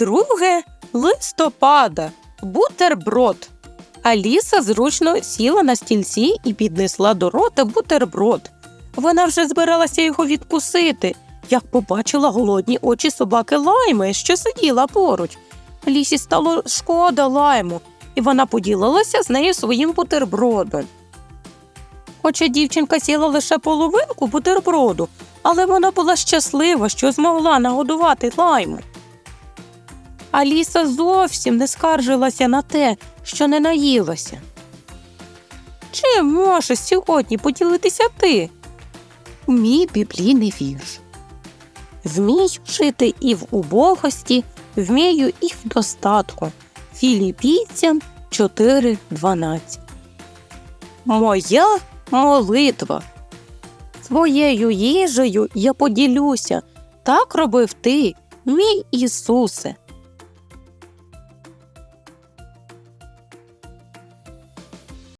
2 листопада. Бутерброд. Аліса зручно сіла на стільці і піднесла до рота бутерброд. Вона вже збиралася його відкусити, як побачила голодні очі собаки лайми, що сиділа поруч. Лісі стало шкода лайму, і вона поділилася з нею своїм бутербродом. Хоча дівчинка сіла лише половинку бутерброду, але вона була щаслива, що змогла нагодувати лайму. Аліса зовсім не скаржилася на те, що не наїлася. Чим можеш сьогодні поділитися ти? Мій біблійний вірш. Вмію жити і в убогості, вмію і в достатку. Філіпійцям 4.12. Моя молитва. Своєю їжею я поділюся. Так робив ти, мій Ісусе.